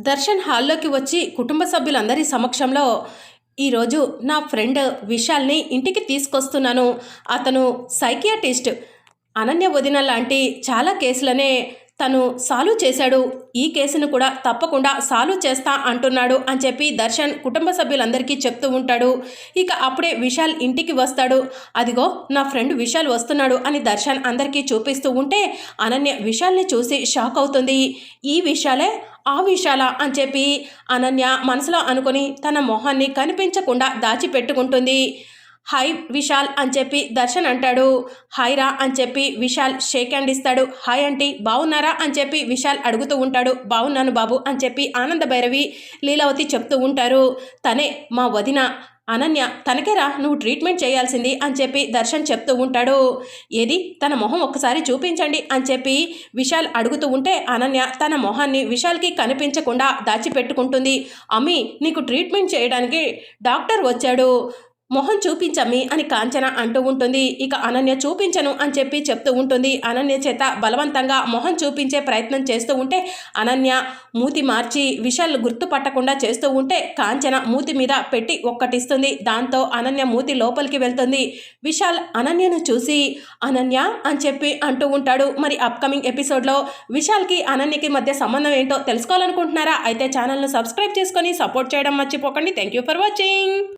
దర్శన్ హాల్లోకి వచ్చి కుటుంబ సభ్యులందరి సమక్షంలో ఈరోజు నా ఫ్రెండ్ విశాల్ని ఇంటికి తీసుకొస్తున్నాను. అతను సైకియాటిస్ట్. అనన్య వదిన లాంటి చాలా కేసులనే తను సాల్వ్ చేశాడు. ఈ కేసును కూడా తప్పకుండా సాల్వ్ చేస్తా అంటున్నాడు అని చెప్పి దర్శన్ కుటుంబ సభ్యులందరికీ చెప్తూ ఉంటాడు. ఇక అప్పుడే విశాల్ ఇంటికి వస్తాడు. అదిగో నా ఫ్రెండ్ విశాల్ వస్తున్నాడు అని దర్శన్ అందరికీ చూపిస్తూ ఉంటే అనన్య విశాల్ని చూసి షాక్ అవుతుంది. ఈ విశాలే? ఆ విశాల? అని చెప్పి అనన్య మనసులో అనుకొని తన మొహాన్ని కనిపించకుండా దాచిపెట్టుకుంటుంది. హాయ్ విశాల్ అని చెప్పి దర్శన్ అంటాడు. హాయ్ రా అని చెప్పి విశాల్ షేక్ హ్యాండ్ ఇస్తాడు. హాయ్ ఆంటీ బాగున్నారా అని చెప్పి విశాల్ అడుగుతూ ఉంటాడు. బాగున్నాను బాబు అని చెప్పి ఆనంద భైరవి లీలావతి చెప్తూ ఉంటారు. తనే మా వదిన అనన్య తనకేరా నువ్వు ట్రీట్మెంట్ చేయాల్సింది అని చెప్పి దర్శన్ చెప్తూ ఉంటాడు. ఏది? తన మొహం ఒక్కసారి చూపించండి అని చెప్పి విశాల్ అడుగుతూ ఉంటే అనన్య తన మొహాన్ని విశాల్కి కనిపించకుండా దాచిపెట్టుకుంటుంది. అమ్మి నీకు ట్రీట్మెంట్ చేయడానికి డాక్టర్ వచ్చాడు. మొహం చూపించమ్మి అని కాంచన అంటూ ఉంటుంది. ఇక అనన్య చూపించను అని చెప్పి చెప్తూ ఉంటుంది. అనన్య చేత బలవంతంగా మొహం చూపించే ప్రయత్నం చేస్తూ ఉంటే అనన్య మూతి మార్చి విశాల్ గుర్తుపట్టకుండా చేస్తూ ఉంటే కాంచన మూతి మీద పెట్టి ఒక్కటిస్తుంది. దాంతో అనన్య మూతి లోపలికి వెళ్తుంది. విశాల్ అనన్యను చూసి అనన్య అని చెప్పి అంటూ ఉంటాడు. మరి అప్కమింగ్ ఎపిసోడ్లో విశాల్కి అనన్యకి మధ్య సంబంధం ఏంటో తెలుసుకోవాలనుకుంటున్నారా? అయితే ఛానల్ను సబ్స్క్రైబ్ చేసుకొని సపోర్ట్ చేయడం మర్చిపోకండి. Thank you for watching